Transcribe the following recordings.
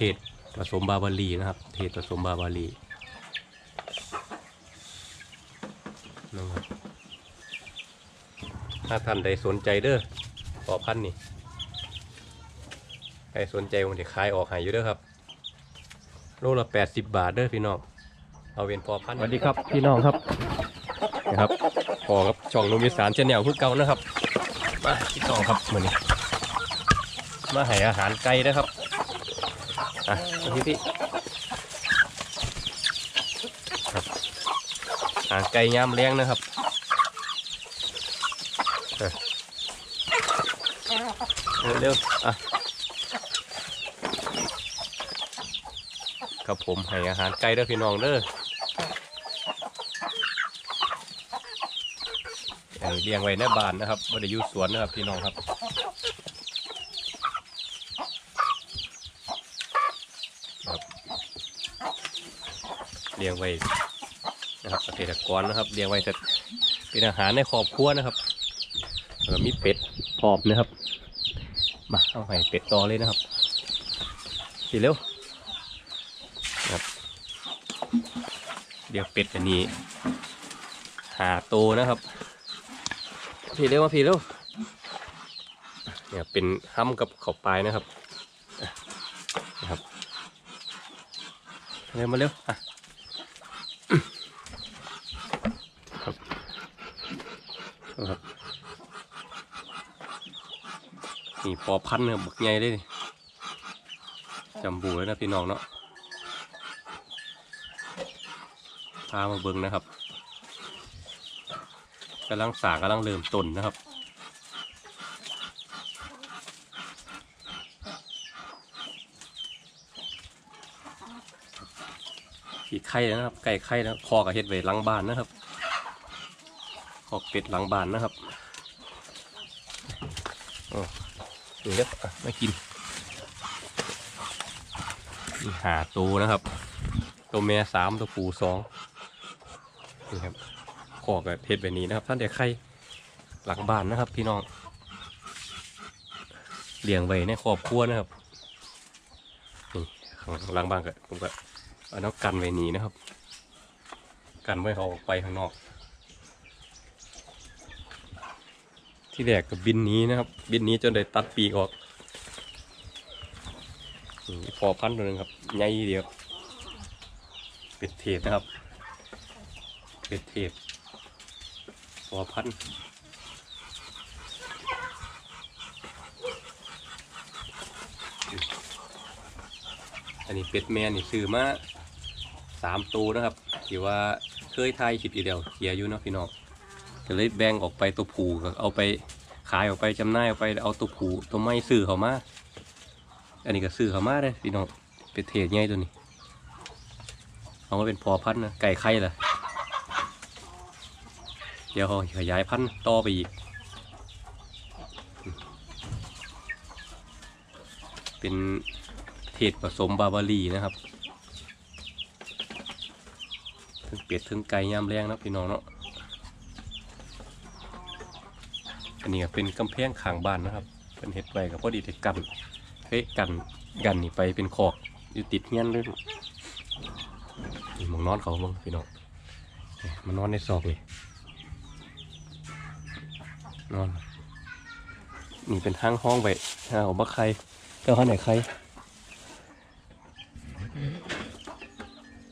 ทศผสมบาบารีนะครับ เทศผสมบาบารีนะครับถ้าท่านใดสนใจเด้อพอพันธุ์นี่ใครสนใจผมจะขายออกให้อยู่เด้อครับ โลละแปดสิบบาทเด้อพี่น้อง เอาเป็นพอพันธุ์สวัสดีครับพี่น้องครับนะครับพอครับช่องนุ่มอีสานเชนแนวคือเก่านะครับ มาพี่น้องครับมือนี้มาให้อาหารไก่นะครับ อะพี่พี่ครับหารไก่ย่ามเลี้ยงนะครับเร็วๆอะครับผมให้อาหารไก่เด้อพี่น้องเด้อเลี้ยงไว้ในบ้านนะครับไม่ได้อยู่สวนนะครับพี่น้องครับ เลี้ยงไว้นะครับเกษตรกรนะครับเลี้ยงไว้จะเป็นอาหารในครอบครัวนะครับแล้วมีเป็ดพร้อมนะครับ มาเอาให้เป็ดต่อเลยนะครับทีเร็วครับเดี๋ยวเป็ดอันนี้ หาโตนะครับพี่เร็วมาพี่เร็วเนี่ยเป็นห้ำกับขอบปลายนะครับนะครับเร็วมาเร็วอะ ครับ ครับนี่พอพันเนี่ยบักใหญ่เลยจำบูเลยนะพี่น้องเนาะพามาเบิ่งนะครับกำลังสางกำลังเริ่มต้นนะครับขีไข่นะครับไก่ไข่นะคอกับเห็ดไว้หลังบ้านนะครับ คอกเป็ดหลังบ้านนะครับโอ้นี่เล็กอะไม่กินนี่หาตัวนะครับ ตัวแม่สามตัวผู้สองนี่ครับคอกกับเห็ดแบบนี้นะครับ ท่านเด็กไข่หลังบ้านนะครับ พี่น้องเลี้ยงไว้ในครอบครัวนะครับนี่ข้างหลังบ้านก็ผมก็เอาน้ำกันไว้นี้นะครับ กันไว้เขาออกไปข้างนอก ที่แรกกับบินนี้นะครับ บินนี้จนได้ตัดปีกออกนี่พอพันตัวหนึงครับใหญ่เดียว เป็ดเทศนะครับ เป็ดเทศพอพันอันนี้เป็ดแม่นี่ซื้อมาสามตัวนะครับที่ว่าเคยทายคลิปอีเดียวเขียอยู่เนาะพี่น้อง ก็เลยแบ่งออกไปตัวผูก็เอาไปขายออกไปจำหน่ายออกไปเอาตัวผูตัวไม่ซื้อเขามาอันนี้ก็ซื้อเขามาเลยพี่น้องเป็ดเทศใหญ่ตัวนี้เอามาเป็นพอพันธุ์นะไก่ไข่ล่ะเดี๋ยวเขาขยายพันธุ์ต่อไปอีก เป็นเทศผสมบาบารีนะครับถึงเป็ดถึงไก่ย่ามแรงนะพี่น้องเนาะ อันนี้เป็นกำแพงขางบ้านนะครับเป็นเห็ดไว้กับพอดีแต่กันเฮ้ยกันกันนี่ไปเป็นขอกอยู่ติดเงี้ยนเลยนี่มองนอนเขาบ้างพี่น้องมานอนในซอกนี่นอนนี่เป็นทางห้องไปหาของบักใครเจ้าข้างไหนใคร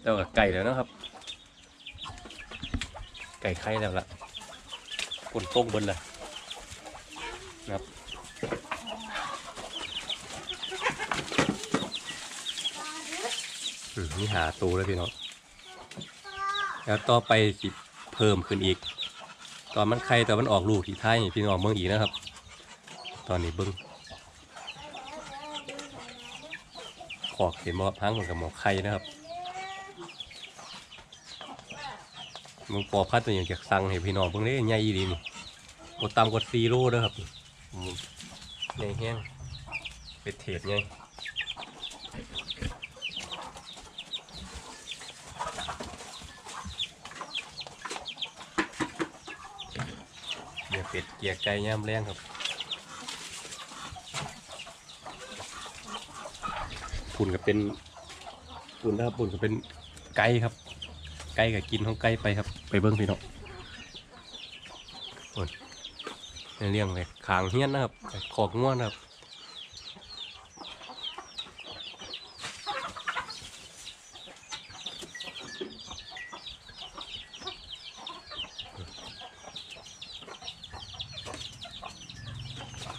เจ้ากับไก่แล้วนะครับ ไก่ไข่แล้วล่ะปนต้งบิ้ลเลยนะ ครับนี่หาตูแล้วพี่น้องแล้วต่อไปสิเพิ่มขึ้นอีก ตอนมันไข่ตอนมันออกลูกที่ท้ายพี่น้องเบิ่งอีกนะครับ ตอนนี้เบิ้งขอกเห็นหมอพังเหมือนกับหมอไข่นะครับมึงปอพัดตัวอย่างจากสั่งให้พี่น้องเบิ่งได้ใหญ่ดีนี่บต่ำกว่าซีโร่เด้อครับ อืมใหญ่แห้งเป็นเทศใหญ่เดี๋ยวเป็ดเกียร์ไก่ย่ำแรงครับปุ่นก็เป็นปุ่นนะครับปุ่นก็เป็นไก่ครับ ไก่กับกินของไก่ไปครับ ไปเบิ้งพี่น้องปุ่น เลี้ยงเลยขางเฮี้ยนนะครับขอกง่วนะครับ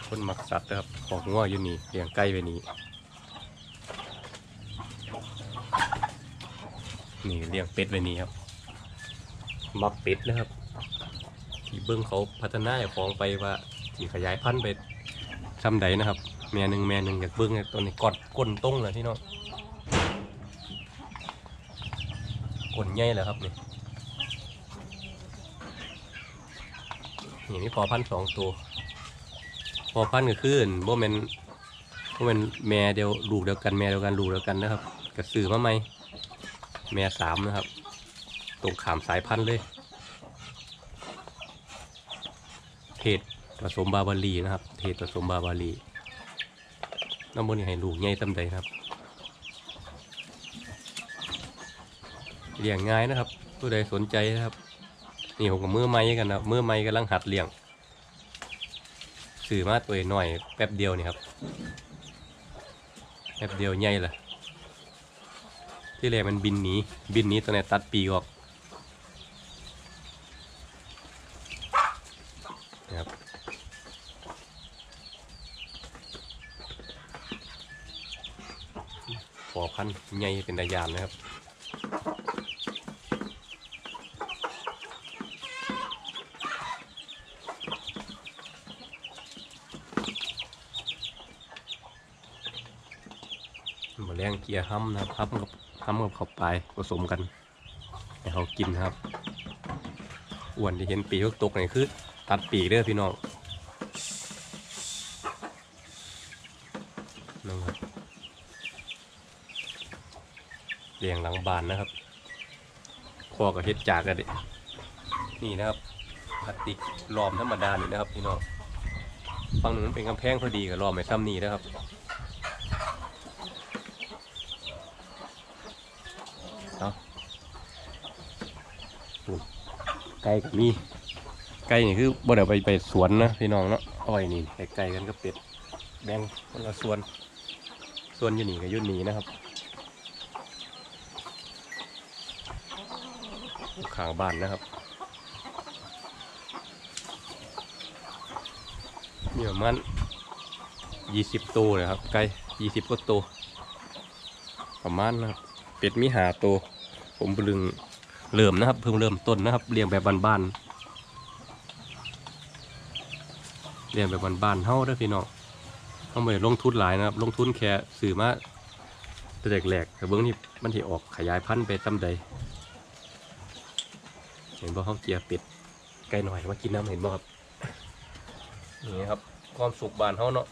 คนมักสัตว์นะครับของง่วอยู่นี่เลี้ยงไก่ไปนี่นี่เลี้ยงเป็ดไปนี่ครับ มักเป็ดนะครับ บิ้งเขาพัฒนาเจ้าของไปว่าที่ขยายพันธุ์ไปซ้ำใดนะครับ แม่หนึ่งแม่หนึ่งอยากเบิ้งไอ้ตัวนี้กอดก้นตรงเลยที่น้องก้นใหญ่แล้วครับนี่นี่มีพอพันธ์สองตัวพอพันธ์ก็คืออั่นบ่แม่นบ่แม่นแม่เดียวลูกเดียวกันแม่เดียวกันลูกเดียวกันนะครับกระสือมาไหมแม่สามนะครับ ตรงขามสายพันธุ์เลย เทศผสมบาบารีนะครับ เทศผสมบาบารีน้ำมันนี่ให้ลูกใหญ่ตำใดครับเลี้ยงง่ายนะครับผู้ใดสนใจนะครับ นี่ผมกับมือไม้กันนะมือไม้กำลังหัดเลี้ยงสื่อมาตัวหน่อยแป๊บเดียวนี่ครับแป๊บเดียวใหญ่ละที่แรกมันบินหนีบินหนีตัวไหนตัดปีกออกนะครับพอพันธุ์ ใหญ่เป็นตายานนะครับมาแรงเกียร์ห้ำนะครับห้ำกับห้ำกับเขาไปผสมกันให้เขากินครับอ้วนที่เห็นปีกตกนี่คือ ตัดปีกเด้อพี่น้องนั่นครับเลี้ ยงหลังบานนะครับคอกับเฮ็ดจากกันดินี่นะครับพลาสติกล้อมธรรมดานี่นะครับพี่น้องฝั่งหนึ่งมันเป็นกำแพงพอดีกับล้อมไอ้ซ้ำนี่นะครับไก่ก็มีไก่นี่คือบ่ได้ไปไปสวนนะพี่น้องเนาะอ้อยนี่ไก่กันก็เป็ดแบ่งคนละส่วน ส่วนอยู่นี่กับยุ่นนี่นะครับ ข้างบ้านนะครับมีประมาณยี่สิบตัวเลยครับไก่ยี่สิบกว่าตัวประมาณนะครับเป็ดมีหาตัวผมเพิ่งเริ่มนะครับ เพิ่งเริ่มต้นนะครับเลี้ยงแบบบ้านๆเลี้ยงแบบบ้านๆเฮาด้อพี่น้องเฮาไม่ลงทุนหลายนะครับ ลงทุนแค่ซื้อมาแต่แรกๆแต่เบื้องนี้มันที่ออกขยายพันธุ์ไปตำใด เห็นบ่เขาเจียเป็ดไก่หน่อยมากินน้ำเห็นบ่ครับนี่ครับความสุขบานเฮาเนาะ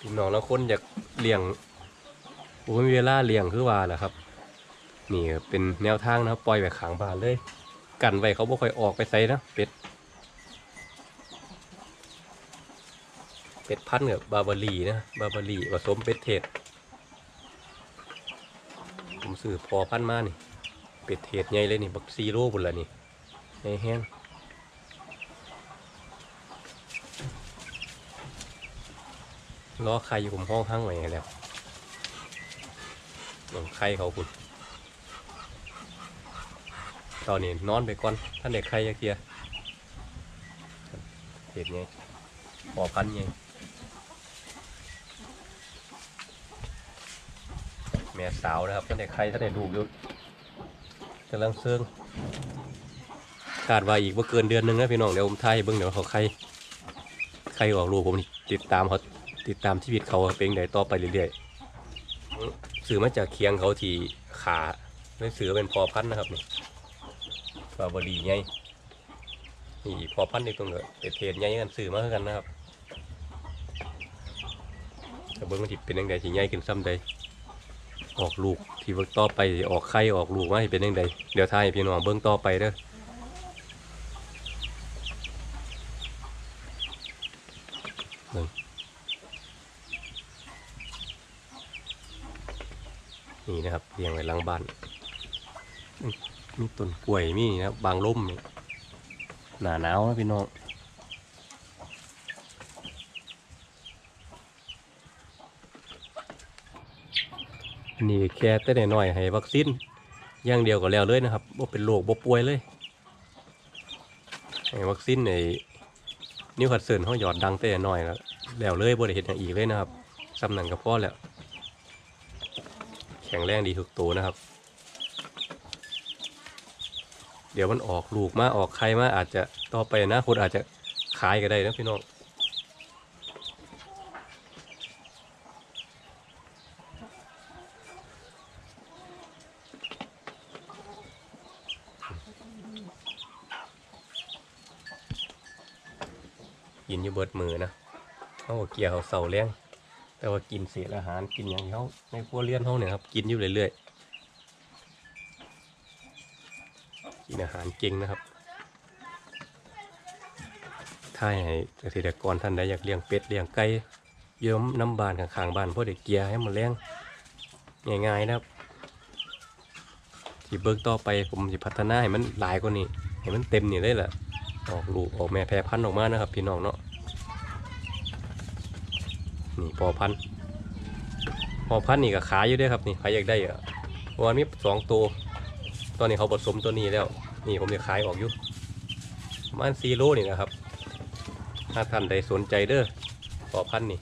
พี่น้องแล้วคนอยากเลี้ยงโอ้มีเวลาเลี้ยงคือว่าแหละครับ นี่เป็นแนวทางนะครับปล่อยไว้ขางบ้านเลย กันไว้เขาบ่ค่อยออกไปใส่นะเป็ดเป็ดพันธุ์กับบาบารีนะบาบารีผสมเป็ดเทศผมซื้อพอพันธุ์มานี่ เป็ดเทศใหญ่เลยนี่บักซีโร่บุญละนี่ใหญ่แห้งล้อไข่อยู่ผมห้องข้างไว้ให้แล้วลองไข่เขาคุณตอนนี้นอนไปก่อนท่านเด็กใครจะเคียร์เห็ดไงพอพันไงแม่สาวนะครับท่านเด็กใครท่านเด็กดูอยู่ กำลังเซิงคาดว่าอีกว่าเกินเดือนหนึงนะพี่น้องเดี๋ยวผมทายเบิ้งเดี๋ยวเขาใครใครออกลูผมนี่ติดตามเขาติดตามชีวิตเขาเป็นไงต่อไปเรื่อยๆซื้อมาจากเคียงเขาที่ขาไม่ซื้อเป็นพอพันนะครับนี่ปลาบดีไงนี่พอพันในตรงเนี้เป็ดเทศไงกันซื้อมาคือกันนะครับแต่เบิ้งมันทิเป็นยังไงที่ใหญ่ขึ้นซ้ำใด ออกลูกที่เบิ้งต่อไปออกไข่ออกลูกมาให้เป็นยังไงเดี๋ยวทายพี่น้องเบิ้งต่อไปเด้อนี่นะครับเลี้ยงไว้หลังบ้านมีต้นกล้วยมีนะบางล่มหนาหนาวนะพี่น้อง อันนี่แค่แต่น้อยให้วัคซีนอย่างเดียวก็แล้วเลยนะครับว่าเป็นโรคบ่ป่วยเลยให้วัคซีนในนิวคัดเซิลเขาหยอดดังแต่น้อยแล้วแล้วเลยบ่ได้เห็นอย่างอีกเลยนะครับสำนันกับพ่อแล้ว แข็งแรงดีทุกตัวนะครับ เดี๋ยวมันออกลูกมาออกไข่มาอาจจะต่อไปนะคนอาจจะขายก็ได้นะพี่น้อง อยู่เบิดมือนะเขาก็เกี่ยวเขาเสาแรงแต่ว่ากินเศษอาหารกินอย่างเขาในครัวเรือนเขาเนี่ยครับกินอยู่เรื่อยๆกินอาหารเก่งนะครับ ถ้าให้เกษตรกรท่านใดอยากเลี้ยงเป็ดเลี้ยงไก่เยิ้มน้ำบานข้างๆบ้านเพื่อเด็กเกียให้มันเลี้ยงง่ายๆนะครับที่เบิกต่อไปผมจะพัฒนาให้มันหลายกว่านี้ให้มันเต็มนี่เลยแหละออกลูกออกแม่แพร่พันธุ์ออกมานะครับพี่น้องเนาะ นี่พอพันธ์พอพันธ์นี่ก็ขายอยู่ด้วยครับนี่ใครอยากได้อะเพราะว่ามีสองตัวตอนนี้เขาผสมตัวนี้แล้ว นี่ผมจะขายออกอยู่ประมาณสี่โลนี่นะครับ ถ้าท่านใดสนใจเด้อพอพันธ์นี่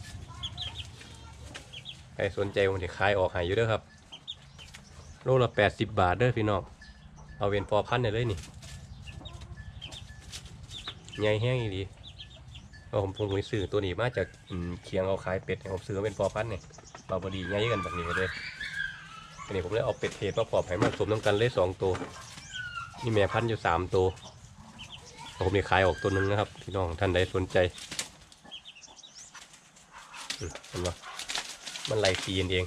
ใครสนใจผมจะขายออกให้อยู่เด้อครับโลละแปดสิบบาทเด้อพี่น้องเอาเป็นพอพันธ์เลยนี่ใหญ่แห้งอีดี ผมผมซื้อตัวนี้มาจากเคียงเอาขายเป็ดผมซื้อเป็นพอพันธ์เนี่ยเราบดีใหญ่กันแบบนี้เลยทีนี้ผมเลยเอาเป็ดเทศมาปอบให้มันสมน้ำกันเลยสองตัวนี่แม่พันธุ์อยู่สามตัวผมจะขายออกตัวหนึงนะครับพี่น้องท่านใดสนใจเห็นปะมันไหล่ตีนเอง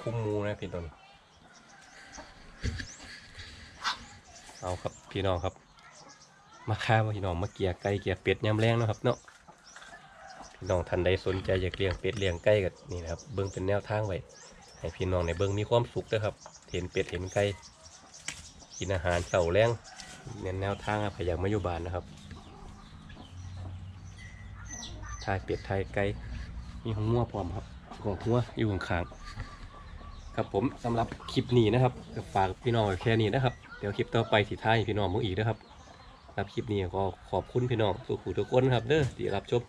คุ้มมูนะพี่ต้นเอาครับพี่น้องครับ มาค้าพี่น้องมาเกียไก่เกียเป็ดยำแรงนะครับเนาะพี่น้องท่านใดสนใจอยากเลี้ยงเป็ดเลี้ยงไก่ก็นี่นะครับเบิ้งเป็นแนวทางไว้ให้พี่น้องในเบิ้งมีความสุขนะครับ เห็นเป็ดเห็นไก่กินอาหารเสาแรงเน้นแนวทางพยายามมาอยู่บ้านนะครับทายเป็ดทายไก่มีหัวงัวพร้อมครับของหัวอยู่ข้างๆครับผมสำหรับคลิปนี้นะครับฝากพี่น้องไว้แค่นี้นะครับ เดี๋ยวคลิปต่อไปสิท้ายพี่น้องมึงอีกนะครับ ครับคลิปนี้ก็ขอบคุณพี่น้องทุกๆทุกคนครับเด้อที่รับชม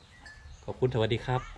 ขอบคุณสวัสดีครับ